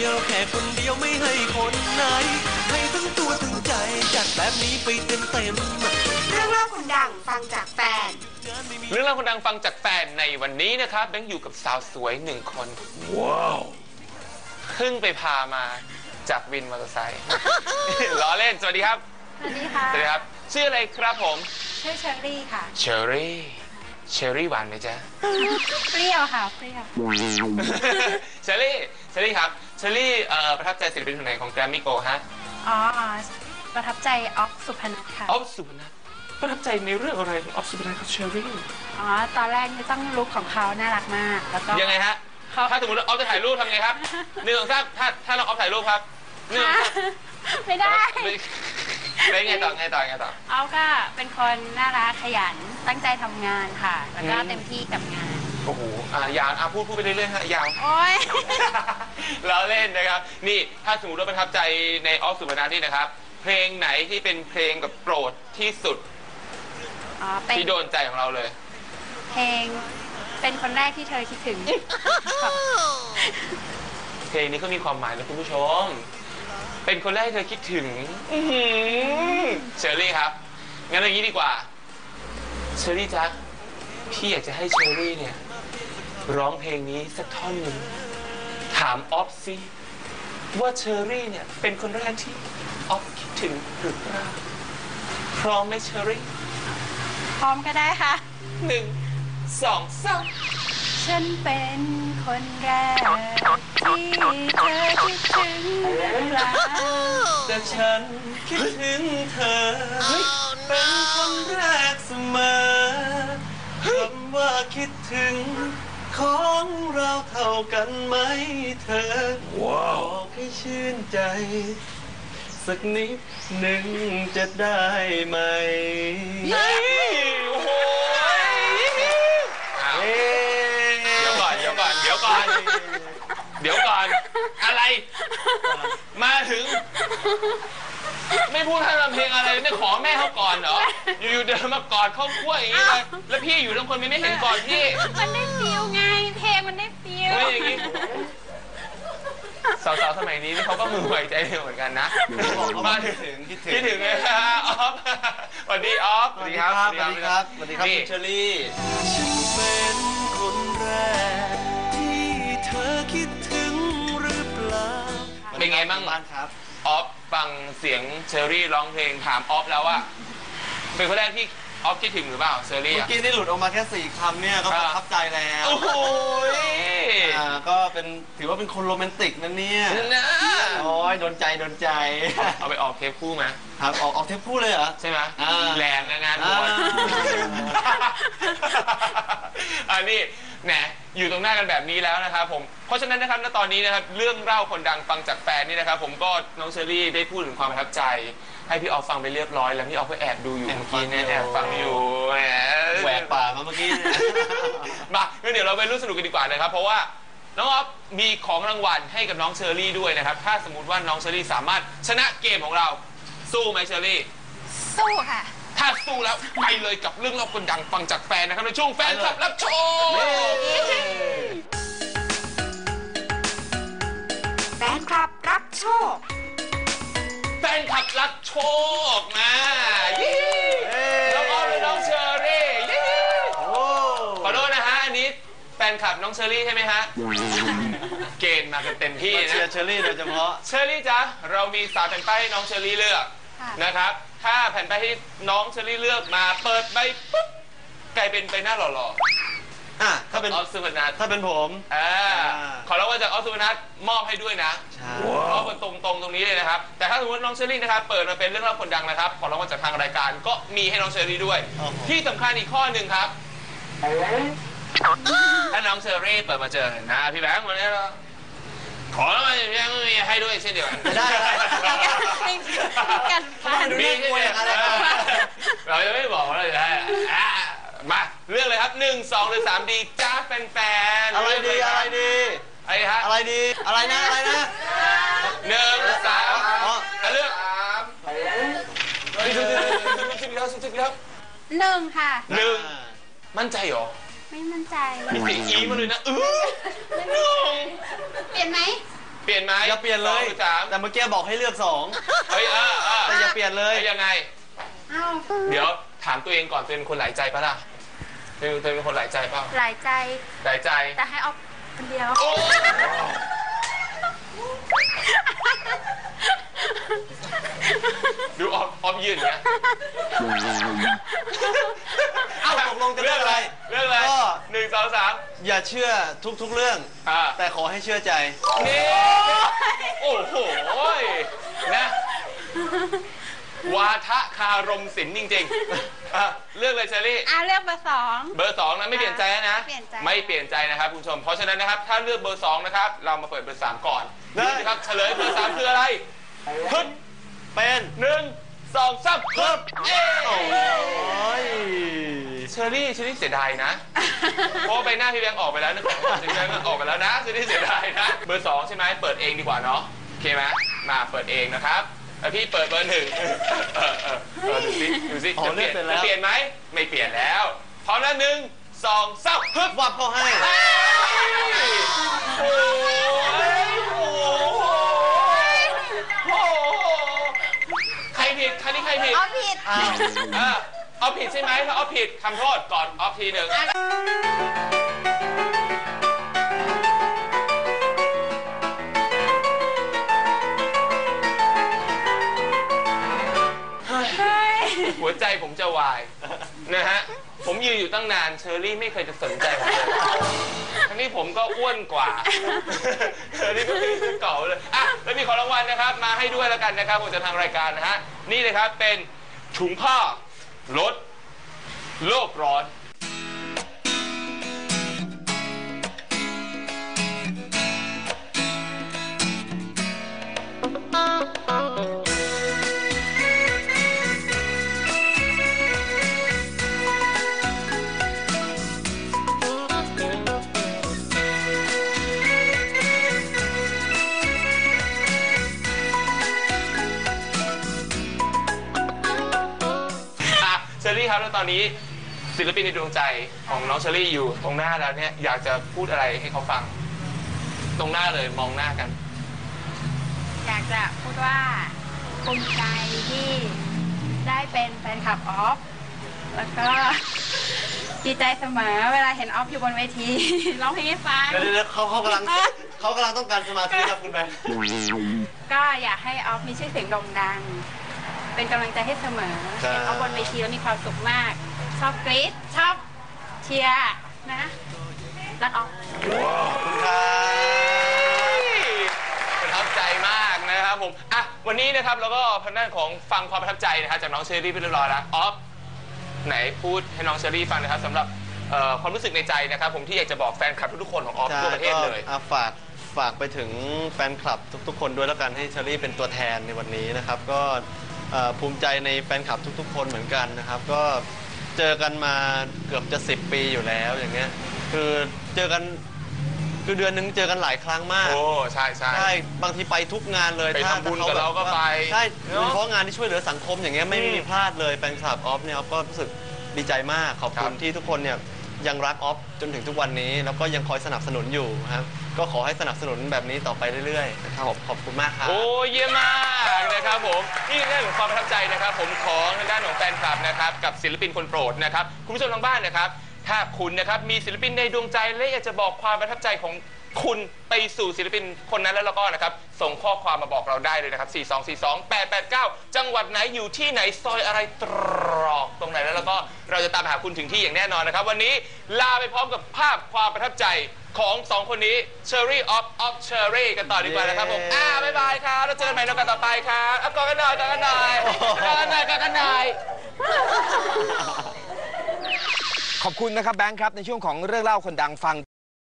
ดียวแค่คนเดียวไม่ให้คนไหน ให้ทั้งตัวทั้งใจจัดแบบนี้ไปเต็มเต็มๆเรื่องเล่าคนดังฟังจากแฟน เรื่องราวคนดังฟังจากแฟนในวันนี้นะครับแบงค์อยู่กับสาวสวยหนึ่งคน ว้าวเพิ่งไปพามาจากวินมอเตอร์ไซค์ล้อเล่นสวัสดีครับ สวัสดีค่ะ สวัสดีครับ ชื่ออะไรครับผม ชื่อเชอรี่ค่ะ เชอรี่ เชอรี่หวานไหมจ๊ะ เปรี้ยวค่ะ เปรี้ยว เชอรี่ เชอรี่ครับ เชอรี่เอ่อประทับใจศิลปินคนไหนของแกรมมี่โกฮะอ๋อ ประทับใจออกสุพนัทค่ะ ออฟสุพนัทประทับใจในเรื่องอะไรของออฟสุพนัทครับเชอรี่ อ๋อ ตอนแรกนี่ต้องลุคของเขาน่ารักมาก แล้วก็ ยังไงฮะ เขาถ้าสมมติว่าออฟจะถ่ายรูปทำไงครับหนึ่งสองสามถ้าถ้าเราออฟถ่ายรูปครับหนึ่งสองสามไม่ได้ เป็นไงต่อไงต่อไงต่อ เอาก็เป็นคนน่ารักขยันตั้งใจทำงานค่ะ แล้วก็อืม เต็มที่กับงาน โอ้โหอ่ายาวอะพูดพูดไปเรื่อยๆฮะยาว โอ้ย เราเล่นนะครับ นี่ถ้าสมมติว่าประทับใจในออฟสุพนัทนี่นะครับ เพลงไหนที่เป็นเพลงแบบโปรดที่สุดอ๋อ เป็นที่โดนใจของเราเลย เพลง เป็นคนแรกที่เธอคิดถึง เพลงนี้ก็มีความหมายนะคุณผู้ชม เป็นคนแรกที่เธอคิดถึงอื้อหือเชอรี่ครับ งั้นอย่างนี้ดีกว่า เชอรี่จ๊ะ พี่อยากจะให้เชอรี่เนี่ย ร้องเพลงนี้สักท่อนหนึ่ง ถามออฟซิว่าเชอรี่เนี่ย เป็นคนแรกที่ออฟคิดถึงหรือเปล่าพร้อมไหมเชอรี่พร้อมก็ได้ค่ะ หนึ่งสองสาม ฉันเป็นคนแรกที่เธอคิดถึงหรือเปล่าแต่ ฉันคิดถึงเธอ เป็นคนแรกเสมอคำว่าคิดถึง ของเราเท่ากันไหมเธอบอกให้ชื่นใจ สักนิดหนึ่งจะได้ไหมโอ้โหเอ๊ะเดี๋ยวก่อนเดี๋ยวก่อนเดี๋ยวก่อนเดี๋ยวก่อน อะไร มาถึง ไม่พูดให้รำเพลงอะไรเนี่ยขอแม่เขาก่อนเหรอ อยู่ๆเดินมากอดเข้าขั้วอย่างนี้เลยแล้วพี่อยู่ทั้งคนไม่เห็นกอดพี่ มันได้ฟิลไง เพลงมันได้ฟิลเฮ้ยอย่างนี้สาวๆสมัยนี้นี่เขาก็มือไวใจเร็วเหมือนกันนะมาถึงคิดถึงคิดถึงเลยฮะออฟสวัสดีออฟสวัสดีครับสวัสดีครับสวัสดีครับนี่คุณเชอรี่ฉันเป็นคนแรกที่เธอคิด ไงบ้างบ้านครับออฟฟังเสียงเชอรี่ร้องเพลงถามออฟแล้วว่าเป็นคนแรกที่ออฟคิดถึงหรือเปล่าเชอรี่เมื่ออะกี้นี่หลุดออกมาแค่สี่คำเนี่ยก็คปรับ ระทับใจแล้วโอ้โหอ่าก็เป็นถือว่าเป็นคนโรแมนติกนะเนี่ยนะโอ้ยโดนใจโดนใจ เอาไปออกเทปคู่ไหมครับออกออกเทปคู่เลยเหรอ ใช่ไหมอ่าแรงนะงานบวชอ่า อันนี้แหน อยู่ตรงหน้ากันแบบนี้แล้วนะครับผม เพราะฉะนั้นนะครับณตอนนี้นะครับเรื่องเล่าคนดังฟังจากแฟนนี่นะครับ ผมก็น้องเชอรี่ได้พูดถึงความประทับใจ ให้พี่ออฟฟังไปเรียบร้อย แล้วพี่ออฟก็แอบดูอยู่แอบเมื่อกี้เนี่ยฟังอยู่แอบฟังอยู่แหมแหวกป่ามาเมื่อกี้เนี่ยมางั้นเดี๋ยวเราไปรู้สนุกกันดีกว่านะครับ เพราะว่าน้องออฟมีของรางวัลให้กับน้องเชอรี่ด้วยนะครับ ถ้าสมมติว่าน้องเชอรี่สามารถชนะเกมของเราสู้ไหมเชอรี่ สู้ค่ะ ถ้าสู้แล้วไปเลยกับเรื่องเล่าคนดังฟังจากแฟนนะครับในช่วงแฟนคลับรับโชว์แฟนคลับรับโชค แฟนคลับรับโชคมายี่เย้น้องออฟและน้องเชอรี่ยี่โอ้ขอโทษนะฮะอันนี้แฟนคลับน้องเชอรี่ใช่ไหมฮะ เกณฑ์มากันเต็มที่มาเชียนะร์เชอรี่โดยเฉพาะ เชอรี่จ๊ะ เรามีสามแผ่นป้ายให้น้องเชอรี่เลือกค่ะนะครับ ถ้าแผ่นป้ายที่น้องเชอรี่เลือกมาเปิดใบปุ๊บกลายเป็นใบหน้าหล่ออะๆถ้าเป็นออฟสุวรรณัทถ้าเป็นผม อ่าอ่า ขอรับว่าจากออฟสุวรรณัทมอบให้ด้วยนะ ใช่มอบกันตรงๆตรงนี้เลยนะครับ แต่ถ้าสมมติน้องเชอรี่นะครับ เปิดมาเป็นเรื่องเล่าคนดังนะครับ ขอรางวัลจากทางรายการก็มีให้น้องเชอรี่ด้วย โอ้โห ที่สำคัญอีกข้อหนึ่งครับ ถ้าน้องเชอรี่เปิดมาเจอนะพี่แบงค์วันนี้เรา ขอแล้วมันยังมีให้ด้วยเช่นเดียวกันได้ไม่ได้ กันฟันมีใช่ไหมเราจะไม่บอกว่าเราจะให้อะมาเรื่องเลยครับหนึ่งสองหรือสามดีจ้าแฟนๆอะไรดีอะไรดี อะไรฮะอะไรดี อะไรนะอะไรนะหนึ่งสามอ๋ออะเลือกสิบแล้วสิบแล้วหนึ่งค่ะหนึ่งมั่นใจเหรอ ไม่มั่นใจมีเสียงอีมาเลยนะเออหนึ่ง ลี่ยนไหมเปลี่ยนไหมอย่าเปลี่ยนเลย สองหรือสามแต่เมื่อกี้บอกให้เลือกสองเฮ้ยเออเออแต่อย่าเปลี่ยนเลยอ้ยังไงเดี๋ยวถามตัวเองก่อนตัวเองเป็นคนหลายใจปะล่ะตัวเองตัวเองเป็นคนหลายใจเปล่าหลายใจหลายใจ แต่ให้ออฟคนเดียวโอ้ ดูออฟออฟยืนอย่างเงี้ยเอ้า ตกลงจะเลือกอะไร เรื่องอะไรก็ หนึ่งสองสามอย่าเชื่อทุกๆเรื่อง อ่า แต่ขอให้เชื่อใจ นี่ โอ้โหนะ วาทะคารมศิลป์จริงๆอะเลือกเลยเชอรี่ อะเลือกเบอร์สอง เบอร์สองนะไม่เปลี่ยนใจนะ ไม่เปลี่ยนใจ ไม่เปลี่ยนใจนะครับคุณผู้ชม เพราะฉะนั้นนะครับ ถ้าเลือกเบอร์สองนะครับ เรามาเปิดเบอร์สามก่อนได้ ดูสิครับ เฉลยเบอร์สามคืออะไรฮึดเป็นหนึ่งสองสามฮึดเย้ โอ้ย เชอรี่เชอรี่เสียดายนะ เพราะว่าใบหน้าพี่แบงค์ออกไปแล้วนึกของพี่แบงค์ออกไปแล้วนะเชอรี่เสียดายนะ เบอร์สองใช่ไหมเปิดเองดีกว่าเนาะโอเคไหมมาเปิดเองนะครับแล้วพี่เปิดเบอร์หนึ่งเออเออเออดูสิดูสิอ๋อจะเปลี่ยนเลือกเสร็จแล้ว จะเปลี่ยนไหมไม่เปลี่ยนแล้วพร้อมแล้วหนึ่งสองสามฮึดวับเขาให้ โอ้ยโอ้ยโอ้ยใครผิดครั้งนี้ใครผิดออฟผิด อ้าวเอ อเอาผิดใช่ไหมถ้าเอาผิดทำโทษก่อนออฟทีหนึ่งหัวใจผมจะวาย นะฮะ ผมยืนอยู่ตั้งนานเชอรี่ไม่เคยจะสนใจผมเลยทั้งนี้ผมก็อ้วนกว่า เชอรี่ก็ไม่ได้เก่าเลย อะ แล้วมีของรางวัลนะครับ มาให้ด้วยแล้วกันนะครับผมจะทางรายการนะฮะ นี่เลยครับเป็นถุงผ้า ลดโลกร้อน อรี่ครับแล้วตอนนี้ศิลปินในดวงใจของน้องเชอรี่อยู่ตรงหน้าแล้วเนี่ยอยากจะพูดอะไรให้เขาฟัง ตรงหน้าเลยมองหน้ากัน อยากจะพูดว่าภูมิใจที่ได้เป็นแฟนคลับออฟ แล้วก็ดีใจเสมอเวลาเห็นออฟอยู่บนเวที ร้องเพลงให้ฟัง เดี๋ยวเดี๋ยวเขาเขากำลังเขากำลังต้องการสมาธิครับคุณแบงค์ก็อยากให้ออฟมีชื่อเสียงโด่งดัง เป็นกำลังใจให้เสมอเห็นออฟบนเวทีแล้วมีความสุขมาก ชอบกรี๊ดชอบเชียร์นะรักออฟขอบคุณครับประทับใจมากนะครับผม อะ วันนี้นะครับเราก็ทางด้านของฟังความประทับใจนะครับจากน้องเชอรี่ไปเรียบร้อยแล้วออฟไหนพูดให้น้องเชอรี่ฟังนะครับสำหรับเอ่อความรู้สึกในใจนะครับ ผมที่อยากจะบอกแฟนคลับทุกๆคนของออฟใช่ทั่วประเทศก็เลย อะฝากฝากไปถึงแฟนคลับทุกๆ คนด้วยแล้วกันให้เชอรี่เป็นตัวแทนในวันนี้นะครับ ก็เอ่อ ภูมิใจในแฟนคลับทุกๆ คนเหมือนกันนะครับ ก็เจอกันมาเกือบจะ 10 ปีอยู่แล้วอย่างเงี้ยคือเจอกันคือเดือนหนึงเจอกันหลายครั้งมาก โอ้ใช่ใช่ ใช่บางทีไปทุกงานเลยไปถ้าทำบุญถ้กับเราก็ไปใช่เนอะเพราะงานที่ช่วยเหลือสังคมอย่างเงี้ยไม่อืมมีพลาดเลยแฟนคลับออฟเนี่ยออฟก็รู้สึกดีใจมากขอบคุครัณบที่ทุกคนเนี่ยยังรักออฟจนถึงทุกวันนี้ แล้วก็ยังคอยสนับสนุนอยู่ครับ ก็ขอให้สนับสนุนแบบนี้ต่อไปเรื่อยๆนะครับขอบขอบคุณมากครับ โอ้เยี่ยมมากนะครับผมนี่คือเรื่องของความประทับใจนะครับ ผมของทางด้านของแฟนคลับนะครับกับศิลปินคนโปรดนะครับคุณผู้ชมทางบ้านนะครับ ถ้าคุณนะครับมีศิลปินในดวงใจและอยากจะบอกความประทับใจของ คุณไปสู่ศิลปินคนนั้นแล้วแล้วก็นะครับ ส่งข้อความมาบอกเราได้เลยนะครับ 4242 889 จังหวัดไหนอยู่ที่ไหนซอยอะไรตรอกตรงไหนแล้วแล้วก็เราจะตามหาคุณถึงที่อย่างแน่นอนนะครับ วันนี้ลาไปพร้อมกับภาพความประทับใจของสองคนนี้ Cherry of of Cherry กันต่อดีกว่านะครับผมเย้อ่าบ๊ายบายครับแล้วเจอกันใหม่ในโอกาสต่อไปครับอะกอดกันหน่อยกอดกันหน่อยกอดกันหน่อยกอดกันหน่อย ขอบคุณนะครับแบงค์ครับในช่วงของเรื่องเล่าคนดังฟัง